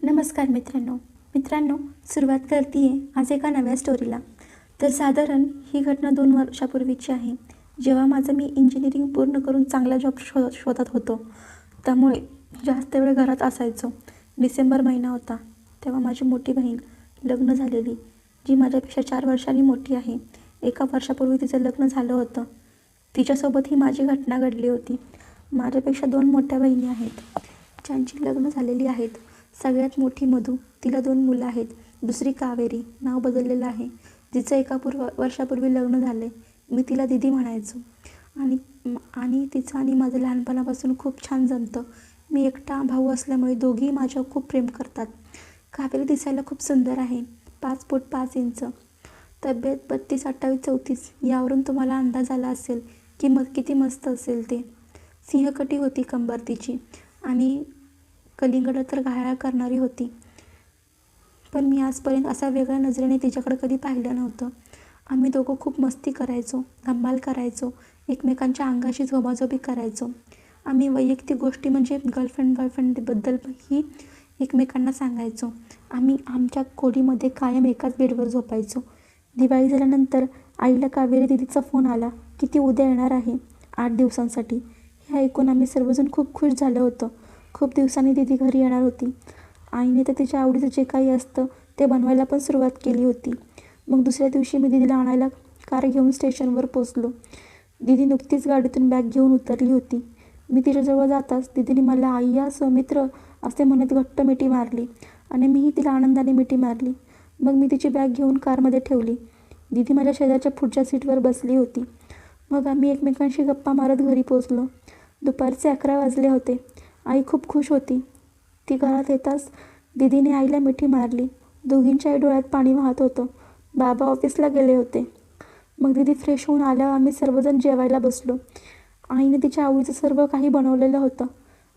नमस्कार मित्रांनो. मित्रांनो सुरुवात करते आहे आज एका नव्या स्टोरीला तर साधारण ही घटना दोन वर्षापूर्वीची आहे. जेव्हा माझं मी इंजिनिअरिंग पूर्ण करून चांगला जॉब शो शोधत होतो. त्यामुळे जास्त वेळ घरात असायचो. डिसेंबर महिना होता. तेव्हा माझी मोठी बहीण लग्न झालेली जी माझ्यापेक्षा चार वर्षांनी मोठी आहे. एका वर्षापूर्वी तिचं लग्न झालं होतं. तिच्यासोबत ही माझी घटना घडली होती. माझ्यापेक्षा दोन मोठ्या बहिणी आहेत. ज्यांची लग्न झालेली आहेत. सगळ्यात मोठी मधू तिला दोन मुलं आहेत. दुसरी कावेरी नाव बदललेलं आहे. जिचं एका पूर्व वर्षापूर्वी लग्न झालं मी तिला दिदी म्हणायचो. आणि आणि तिचं आणि माझं लहानपणापासून खूप छान जमतं. मी एकटा भाऊ असल्यामुळे दोघीही माझ्यावर खूप प्रेम करतात. कावेरी दिसायला खूप सुंदर आहे. पाच फूट पाच इंच. तब्येत बत्तीस अठ्ठावीस चौतीस. यावरून तुम्हाला अंदाज आला असेल की मग किती मस्त असेल ते. सिंहकटी होती कंबर तिची. आणि कलिंगड तर घायाळ करणारी होती. पण मी आजपर्यंत असा वेगळ्या नजरेने तिच्याकडे कधी पाहिलं नव्हतं. आम्ही दोघं खूप मस्ती करायचो धम्माल करायचो एकमेकांच्या अंगाशी झोबाझोबी करायचो. आम्ही वैयक्तिक गोष्टी म्हणजे गर्लफ्रेंड बॉयफ्रेंडबद्दलही एकमेकांना सांगायचो. आम्ही आमच्या खोलीमध्ये कायम एकाच बेडवर झोपायचो. दिवाळी झाल्यानंतर आईला कावेरी दिदीचा फोन आला की ती उद्या येणार आहे आठ दिवसांसाठी. हे ऐकून आम्ही सर्वजण खूप खुश झालो होतो. खूप दिवसांनी दिदी घरी येणार होती. आईने तर तिच्या आवडीचं जे काही असतं ते बनवायला पण सुरुवात केली होती. मग दुसऱ्या दिवशी मी दिदीला आणायला कार घेऊन स्टेशनवर पोचलो. दिदी नुकतीच गाडीतून बॅग घेऊन उतरली होती. मी तिच्याजवळ जाताच दिदीने मला आई या सौमित्र असे म्हणत घट्ट मिठी मारली आणि मीही तिला आनंदाने मिठी मारली. मग मी तिची बॅग घेऊन कारमध्ये ठेवली. दिदी माझ्या शेजारच्या पुढच्या सीटवर बसली होती. मग आम्ही एकमेकांशी गप्पा मारत घरी पोचलो. दुपारचे अकरा वाजले होते. आई खूप खुश होती. ती घरात येताच दिदीने आईला मिठी मारली. दोघींच्याही डोळ्यात पाणी वाहत होतं. बाबा ऑफिसला गेले होते. मग दिदी फ्रेश होऊन आल्यावर आम्ही सर्वजण जेवायला बसलो. आईने तिच्या आवडीचं सर्व काही बनवलेलं होतं.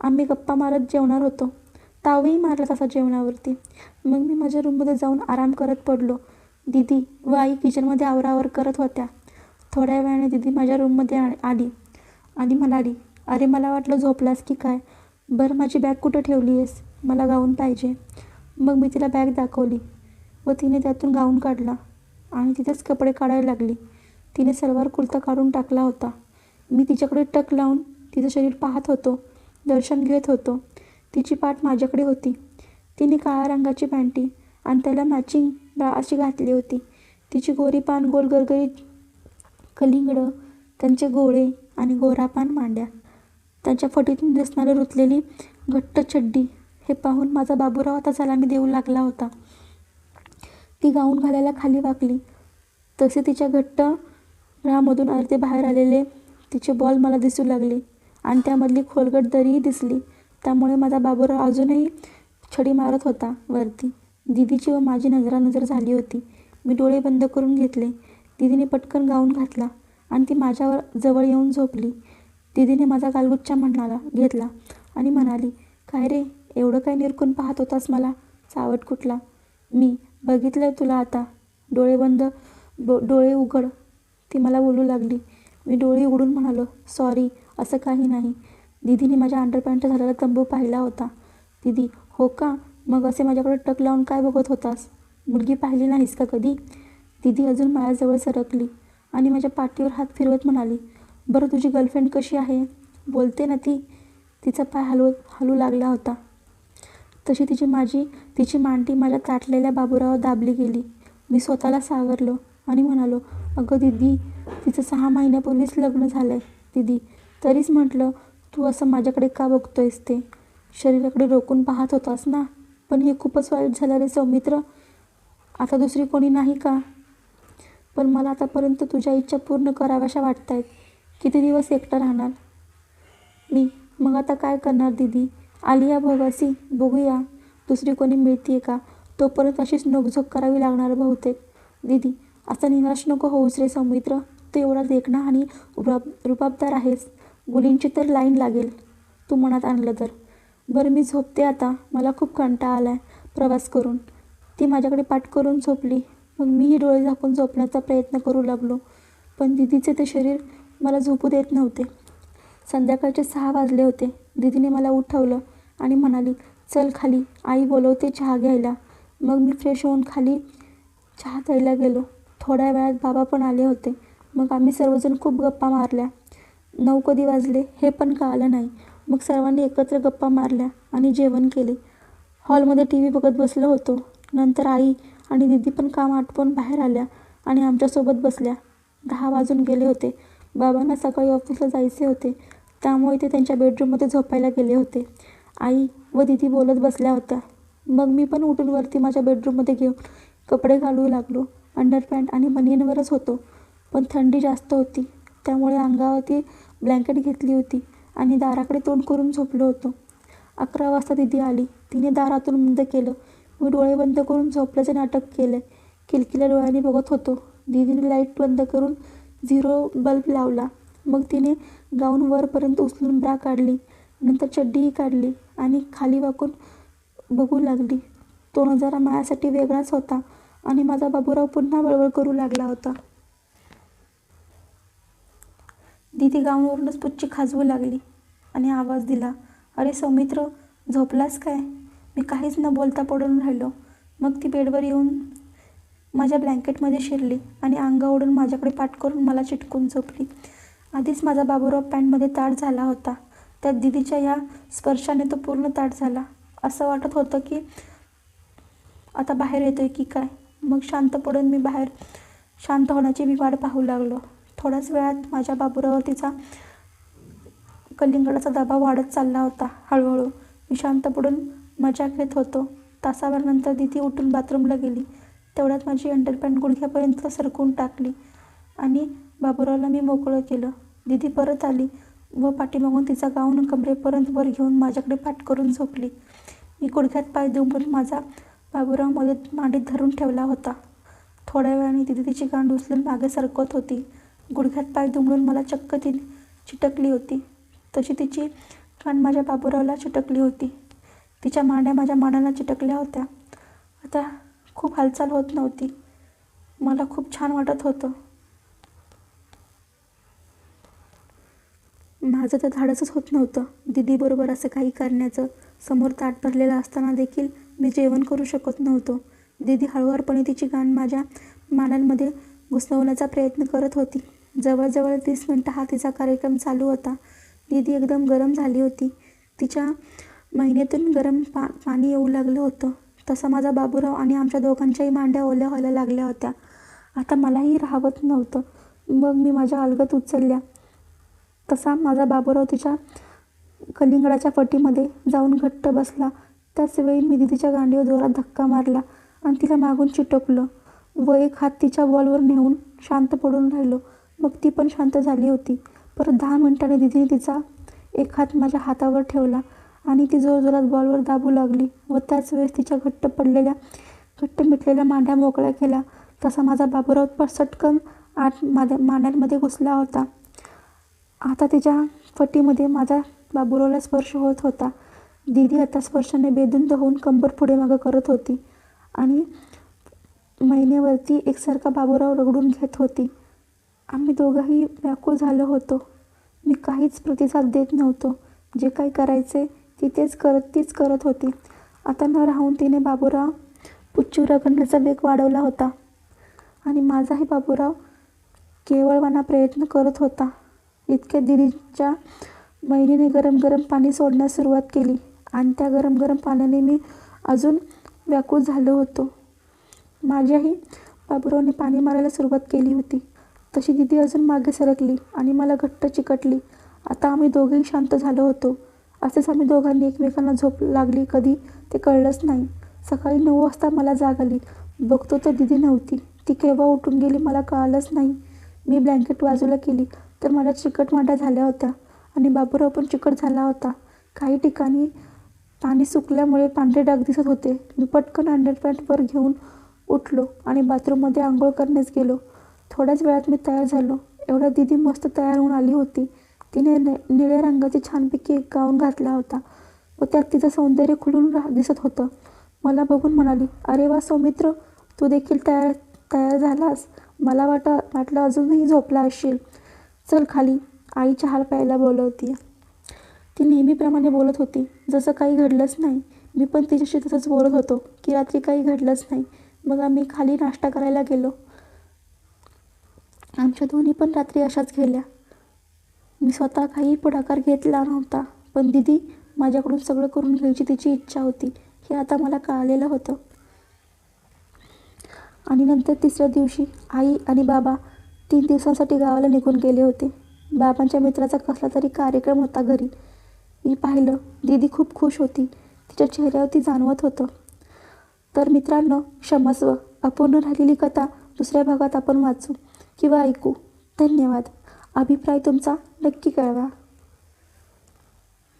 आम्ही गप्पा मारत जेवणार होतो. तावही मारला तसा जेवणावरती. मग मी माझ्या रूममध्ये जाऊन आराम करत पडलो. दिदी व आई किचनमध्ये आवरावर करत होत्या. थोड्या वेळाने दिदी माझ्या रूममध्ये आ आली. आणि म्हणाली अरे मला वाटलं झोपलास की काय? बरं माझी बॅग कुठं ठेवली आहेस? मला गाऊन पाहिजे. मग मी तिला बॅग दाखवली व तिने त्यातून गाऊन काढला आणि तिथेच कपडे काढायला लागली. तिने सलवार कुर्ता काढून टाकला होता. मी तिच्याकडे टक लावून तिचं शरीर पाहत होतो दर्शन घेत होतो. तिची पाठ माझ्याकडे होती. तिने काळ्या रंगाची पॅन्टी आणि त्याला मॅचिंग ब्रा अशी घातली होती. तिची गोरी पान गोल गरगरीत कलिंगडं त्यांचे गोळे आणि गोरापान मांड्या. त्यांच्या फटीतून दिसणारी रुतलेली घट्ट चड्डी. हे पाहून माझा बाबूराव आता सलामी देऊ लागला होता. ती गाऊन घालायला खाली वाकली. तसे तिच्या घट्ट रामधून अर्धे बाहेर आलेले तिचे बॉल मला दिसू लागले आणि त्यामधली खोलगट दरीही दिसली. त्यामुळे माझा बाबूराव अजूनही छडी मारत होता वरती. दिदीची व माझी नजरानजर झाली होती. मी डोळे बंद करून घेतले. दिदीने पटकन गाऊन घातला आणि ती माझ्यावर जवळ येऊन झोपली. दिदीने माझा गालगुच्चा म्हणाला घेतला आणि म्हणाली काय रे एवढं काय निरकून पाहत होतास मला? चावट कुठला? मी बघितलं तुला आता. डोळे बंद डो डोळे उघड. ती मला बोलू लागली. मी डोळे उघडून म्हणालो सॉरी असं काही नाही. दिदीने माझ्या अंडरपॅन्ट झालेला तंबू पाहिला होता. दिदी हो का? मग असे माझ्याकडे टक लावून काय बघत होतास? मुलगी पाहिली नाहीस का कधी? दिदी अजून माझ्याजवळ सरकली आणि माझ्या पाठीवर हात फिरवत म्हणाली बरं तुझी गर्लफ्रेंड कशी आहे? बोलते ना ती. तिचा पाय हलवत हलू लागला होता. तशी तिची माझी तिची मांडी माझ्या ताटलेल्या बाबूरावर दाबली गेली. मी स्वतःला सावरलो आणि म्हणालो अगं दिदी तिचं सहा महिन्यापूर्वीच लग्न झालं आहे दिदी तरीच म्हटलं तू असं माझ्याकडे का बघतोयस ते? शरीराकडे रोखून पाहत होतास ना? पण हे खूपच वाईट झालं रे सौमित्र. आता दुसरी कोणी नाही का? पण मला आतापर्यंत तुझ्या इच्छा पूर्ण कराव्याशा वाटत आहेत किती दिवस एकटं राहणार? मी. मग आता काय करणार दिदी? आलिया भगवासी बघूया. दुसरी कोणी मिळते का? तोपर्यंत अशीच नोकझोक करावी लागणार बहुतेक. दिदी असा निराश नको होऊस रे सौमित्र. तू एवढा देखणा आणि रुबाब रुबाबदार आहेस. मुलींची तर लाईन लागेल. तू मनात आणलं तर. बरं मी झोपते आता. मला खूप कंटाळा आला आहे प्रवास करून. ती माझ्याकडे पाठ करून झोपली. मग मीही डोळे झाकून झोपण्याचा प्रयत्न करू लागलो. पण दिदीचे ते शरीर मला झोपू देत नव्हते. संध्याकाळचे सहा वाजले होते. दिदीने मला उठवलं आणि म्हणाली चल खाली. आई बोलवते चहा घ्यायला. मग मी फ्रेश होऊन खाली चहा प्यायला गेलो. थोड्या वेळात बाबा पण आले होते. मग आम्ही सर्वजण खूप गप्पा मारल्या. नऊ कधी वाजले हे पण कळालं नाही. मग सर्वांनी एकत्र गप्पा मारल्या आणि जेवण केले. हॉलमध्ये टी व्ही बघत बसलो होतो. नंतर आई आणि दीदी पण काम आटपून बाहेर आल्या आणि आमच्यासोबत बसल्या. दहा वाजून गेले होते. बाबांना सकाळी ऑफिसला जायचे होते. त्यामुळे ते त्यांच्या बेडरूममध्ये झोपायला गेले होते. आई व दीदी बोलत बसल्या होत्या. मग मी पण उठून वरती माझ्या बेडरूममध्ये घेऊन कपडे घालू लागलो. अंडरपॅन्ट आणि बनियनवरच होतो. पण थंडी जास्त होती. त्यामुळे अंगावरती ब्लँकेट घेतली होती आणि दाराकडे तोंड करून झोपलो होतो. अकरा वाजता दीदी आली. तिने दारातून बंद केलं. मी डोळे बंद करून झोपल्याचे नाटक केले. किलकिल्या डोळ्यांनी बघत होतो. दीदीने लाइट बंद करून झिरो बल्ब लावला. मग तिने गाऊन वरपर्यंत उचलून ब्रा काढली नंतर चड्डीही काढली आणि खाली वाकून बघू लागली. तो नजारा माझ्यासाठी वेगळाच होता आणि माझा बाबूराव पुन्हा बळबळ करू लागला होता. दीदी गाऊनवरूनच पुच्ची खाजवू लागली आणि आवाज दिला अरे सौमित्र झोपलास काय? मी काहीच न बोलता पडून राहिलो. मग ती बेडवर येऊन माझ्या ब्लँकेटमध्ये शिरली आणि अंग ओढून माझ्याकडे पाठ करून मला चिटकून झोपली. आधीच माझा बाबूराव पॅन्टमध्ये ताट झाला होता. त्या दिदीच्या या स्पर्शाने तो पूर्ण ताट झाला. असं वाटत होतं की आता बाहेर येतोय की काय? मग शांत पडून मी बाहेर शांत होण्याची मी वाट पाहू लागलो. थोड्याच वेळात माझ्या बाबूरावर तिचा कलिंगडाचा दबाव वाढत चालला होता. हळूहळू मी शांत पडून मजा घेत होतो. तासाभरानंतर दिदी उठून बाथरूमला गेली. तेवढ्यात माझी अंडरपॅन्ट गुडघ्यापर्यंत सरकून टाकली आणि बाबुरावला मी मोकळं केलं. दिदी परत आली व पाठीमागून तिचा गाऊन कमरेपर्यंत वर घेऊन माझ्याकडे पाठ करून झोपली. मी गुडघ्यात पाय दुमडून माझा बाबुरावमध्ये मांडीत धरून ठेवला होता. थोड्या वेळाने दिदी तिची गांड उचलून मागे सरकत होती. गुडघ्यात पाय दुमडून मला चक्क ती चिटकली होती. तशी तिची गांड माझ्या बाबुरावला चिटकली होती. तिच्या मांड्या माझ्या मानाला चिटकल्या होत्या. आता खूप हालचाल होत नव्हती. मला खूप छान वाटत होतं. माझं तर धाडसच होत नव्हतं. दीदीबरोबर असं काही करण्याचं समोर ताट भरलेलं असताना देखील मी जेवण करू शकत नव्हतो. दीदी हळूवारपणे तिची गाण माझ्या मानांमध्ये घुसवण्याचा प्रयत्न करत होती. जवळजवळ तीस मिनटं हा तिचा कार्यक्रम चालू होता. दीदी एकदम गरम झाली होती. तिच्या महिन्यातून गरम पा पाणी येऊ लागलं होतं. तसा माझा बाबूराव आणि आमच्या दोघांच्याही मांड्या ओल्या व्हायला लागल्या होत्या. आता मलाही राहवत नव्हतं. मग मी माझ्या अलगत उचलल्या. तसा माझा बाबूराव तिच्या कलिंगडाच्या फटीमध्ये जाऊन घट्ट बसला. त्याच वेळी मी दिदीच्या गांडीवर जोरात धक्का मारला आणि तिला मागून चिटकलं. व एक हात तिच्या बॉलवर नेऊन शांत पडून राहिलो. मग ती पण शांत झाली होती. परत दहा मिनिटांनी दिदीने तिचा एक हात माझ्या हातावर ठेवला. आणि ती जोरजोरात बॉलवर दाबू लागली व त्याच वेळेस तिच्या घट्ट पडलेल्या घट्ट मिटलेल्या मांड्या मोकळ्या केल्या. तसा माझा बाबूराव पण सटकन आत माझ्या मांड्यांमध्ये घुसला होता. आता तिच्या फटीमध्ये माझा बाबुरावला स्पर्श होत होता. दीदी आता स्पर्शाने बेदुंद होऊन कंबर पुढे मागं करत होती आणि महिन्यावरती एकसारखा बाबूराव रगडून घेत होती. आम्ही दोघंही व्याकुळ झालो होतो. मी काहीच प्रतिसाद देत नव्हतो. जे काही करायचे ती तेच करत तीच करत होती. आता न राहून तिने बाबूराव पुच्चू रगडण्याचा वेग वाढवला होता. आणि माझाही बाबूराव केवळवाना प्रयत्न करत होता. इतक्या दिदीच्या बहिणीने गरम गरम पाणी सोडण्यास सुरुवात केली. आणि त्या गरम गरम पाण्याने मी अजून व्याकुळ झालो होतो. माझ्याही बाबूरावने पाणी मारायला सुरुवात केली होती. तशी दिदी अजून मागे सरकली आणि मला घट्ट चिकटली. आता आम्ही दोघेही शांत झालो होतो. असेच आम्ही दोघांनी एकमेकांना झोप लागली कधी ते कळलंच नाही. सकाळी नऊ वाजता मला जाग आली. बघतो तर दिदी नव्हती. ती केव्हा उठून गेली मला कळालंच नाही. मी ब्लँकेट बाजूला केली. तर मला चिकट मांड्या झाल्या होत्या आणि बाबूराव पण चिकट झाला होता. काही ठिकाणी पाणी सुकल्यामुळे पांढरे डाग दिसत होते. मी पटकन अंडरपॅन्टवर घेऊन उठलो आणि बाथरूममध्ये आंघोळ करण्यास गेलो. थोड्याच वेळात मी तयार झालो. एवढ्या दिदी मस्त तयार होऊन आली होती. तिने नि निळ्या रंगाची छानपैकी एक गाऊन घातला होता. व त्यात तिचं सौंदर्य खुलून राह दिसत होतं. मला बघून म्हणाली अरे वा सौमित्र तू देखील तयार तयार झालास. मला वाट वाटलं अजूनही झोपला असशील चल खाली. आई चहा प्यायला बोलवती. ती नेहमीप्रमाणे बोलत होती जसं काही घडलंच नाही. मी पण तिच्याशी तसंच बोलत होतो की रात्री काही घडलंच नाही. मग आम्ही खाली नाश्ता करायला गेलो. आमच्या दोन्ही पण रात्री अशाच गेल्या. मी स्वतः काही पुढाकार घेतला नव्हता. पण दिदी माझ्याकडून सगळं करून घ्यायची तिची इच्छा होती. हे आता मला कळालेलं होतं. आणि नंतर तिसऱ्या दिवशी आई आणि बाबा तीन दिवसांसाठी गावाला निघून गेले होते. बाबांच्या मित्राचा कसला तरी कार्यक्रम होता घरी. मी पाहिलं दीदी खूप खुश होती. तिच्या चेहऱ्यावरती जाणवत होतं. तर मित्रांनो क्षमस्व अपूर्ण राहिलेली कथा दुसऱ्या भागात आपण वाचू किंवा ऐकू. धन्यवाद. अभिप्राय तुमचा नक्की कळवा.